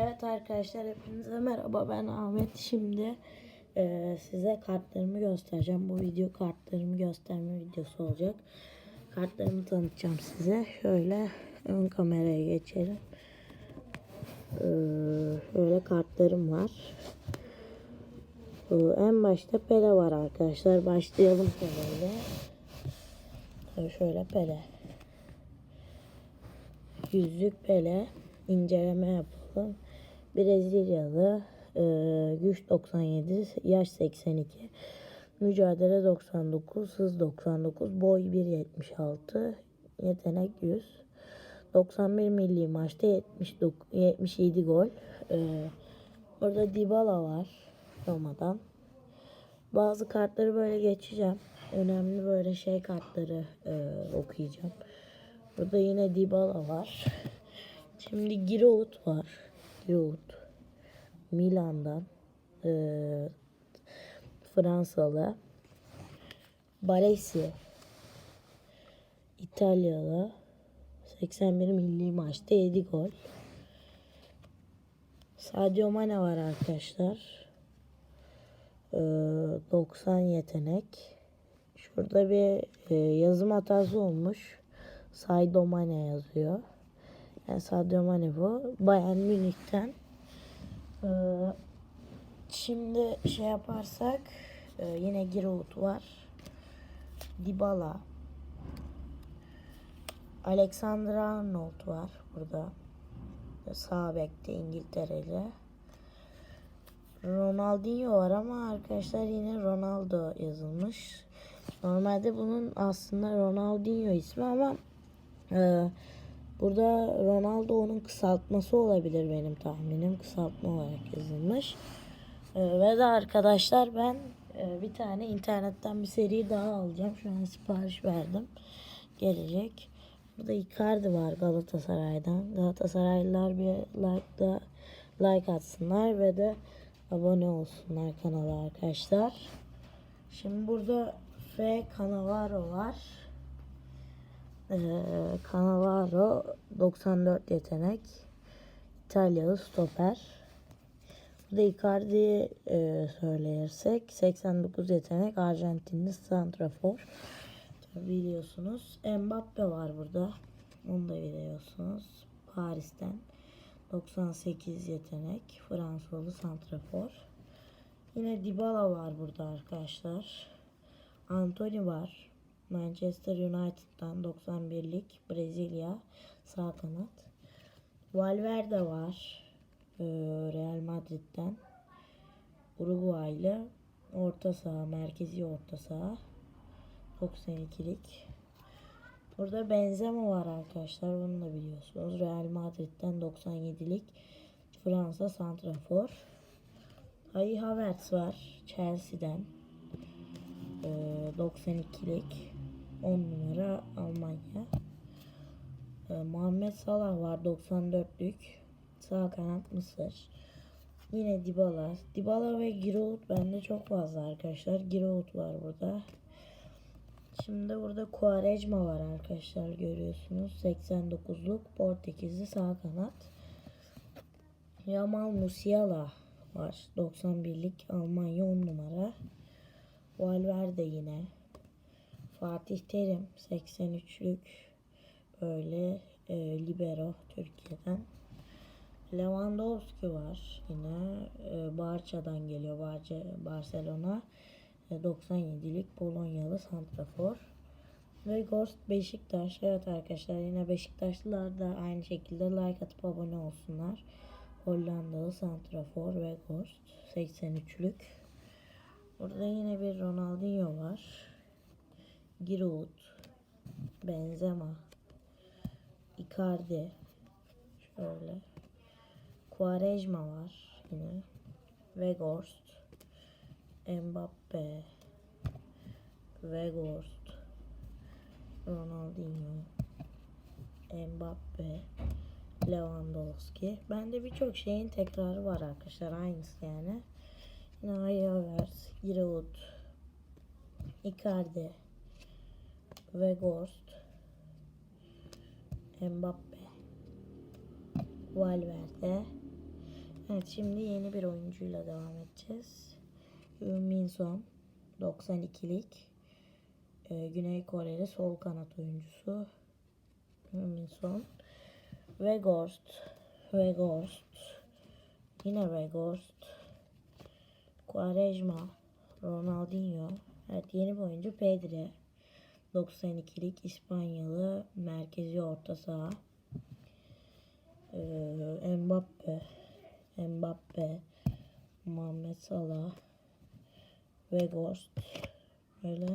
Evet arkadaşlar hepinize merhaba ben Ahmet. Şimdi e, size kartlarımı göstereceğim. Bu video kartlarımı gösterme videosu olacak. Kartlarımı tanıtacağım size. Şöyle ön kameraya geçelim. E, şöyle kartlarım var. E, en başta Pele var arkadaşlar. Başlayalım Pele'yle. E, şöyle Pele. Yüzlük Pele inceleme yapalım. Brezilyalı e, güç 97, yaş 82, mücadele 99, hız 99, boy 1.76, yetenek 100. 91 milli maçta 79, 77 gol. E, orada Dybala var Roma'dan. Bazı kartları böyle geçeceğim. Önemli böyle şey kartları e, okuyacağım. Burada yine Dybala var. Şimdi Giroud var. Giroud. Milan'dan. Ee, Fransalı. Baresi. İtalyalı. 81 milli maçta 7 gol. Sadio Mane var arkadaşlar. Ee, 90 yetenek. Şurada bir e, yazım hatası olmuş. Sadio Mane yazıyor. Yani Sadio Mane bu. Bayern Münih'ten. Ee, şimdi şey yaparsak e, yine Giroud var. Dybala. Alexander Arnold var burada. Sağ bekte İngiltereli. Ronaldinho var ama arkadaşlar yine Ronaldo yazılmış. Normalde bunun aslında Ronaldinho ismi ama e, Burada Ronaldo'nun kısaltması olabilir benim tahminim. Kısaltma olarak yazılmış. Ee, ve de arkadaşlar ben e, bir tane internetten bir seri daha alacağım. Şu an sipariş verdim. Gelecek. Burada Icardi var Galatasaray'dan. Galatasaraylılar bir like da like atsınlar ve de abone olsunlar kanala arkadaşlar. Şimdi burada F Cannavaro var. Ee, Cannavaro 94 yetenek. İtalyalı stoper. Bu da Icardi'yi e, söylersek 89 yetenek Arjantinli santrafor. Biliyorsunuz. Mbappe var burada. Onu da biliyorsunuz. Paris'ten 98 yetenek Fransalı santrafor. Yine Dybala var burada arkadaşlar. Anthony var. Manchester United'dan 91'lik Brezilya sağ kanat. Valverde var. Ee, Real Madrid'den. Uruguaylı orta saha, merkezi orta saha. 92'lik. Burada Benzema var arkadaşlar. Bunu da biliyorsunuz. Real Madrid'den 97'lik Fransa santrafor. Kai Havertz var Chelsea'den. Ee, 92'lik 10 numara Almanya. Ee, Muhammed Salah var 94'lük. Sağ kanat Mısır. Yine Dybala. Dybala ve Giroud bende çok fazla arkadaşlar. Giroud var burada. Şimdi burada Quaresma var arkadaşlar görüyorsunuz. 89'luk Portekizli sağ kanat. Yamal Musiala var. 91'lik Almanya 10 numara. Valverde yine. Fatih Terim 83'lük böyle e, libero Türkiye'den. Lewandowski var yine e, Barça'dan geliyor Barça, Barcelona e, 97'lik Polonyalı santrafor. Ve Ghost Beşiktaş. Evet arkadaşlar yine Beşiktaşlılar da aynı şekilde like atıp abone olsunlar. Hollandalı santrafor ve Ghost 83'lük. Burada yine bir Ronaldinho var. Giroud, Benzema, Icardi, şöyle. Quaresma var yine. Weghorst, Mbappe, Weghorst, Ronaldinho, Mbappe, Lewandowski. Bende birçok şeyin tekrarı var arkadaşlar. Aynısı yani. Yine Havertz, Giroud, Icardi, Weghorst, Mbappe, Valverde, Evet şimdi yeni bir oyuncuyla devam edeceğiz. Min Son 92'lik e, Güney Koreli sol kanat oyuncusu. Min Son. Weghorst. Weghorst. Yine Weghorst. Quaresma. Ronaldinho. Evet yeni bir oyuncu Pedri. 92'lik İspanyalı merkezi orta saha. Ee, Mbappe. Mbappe. Muhammed Salah. Weghorst. Öyle.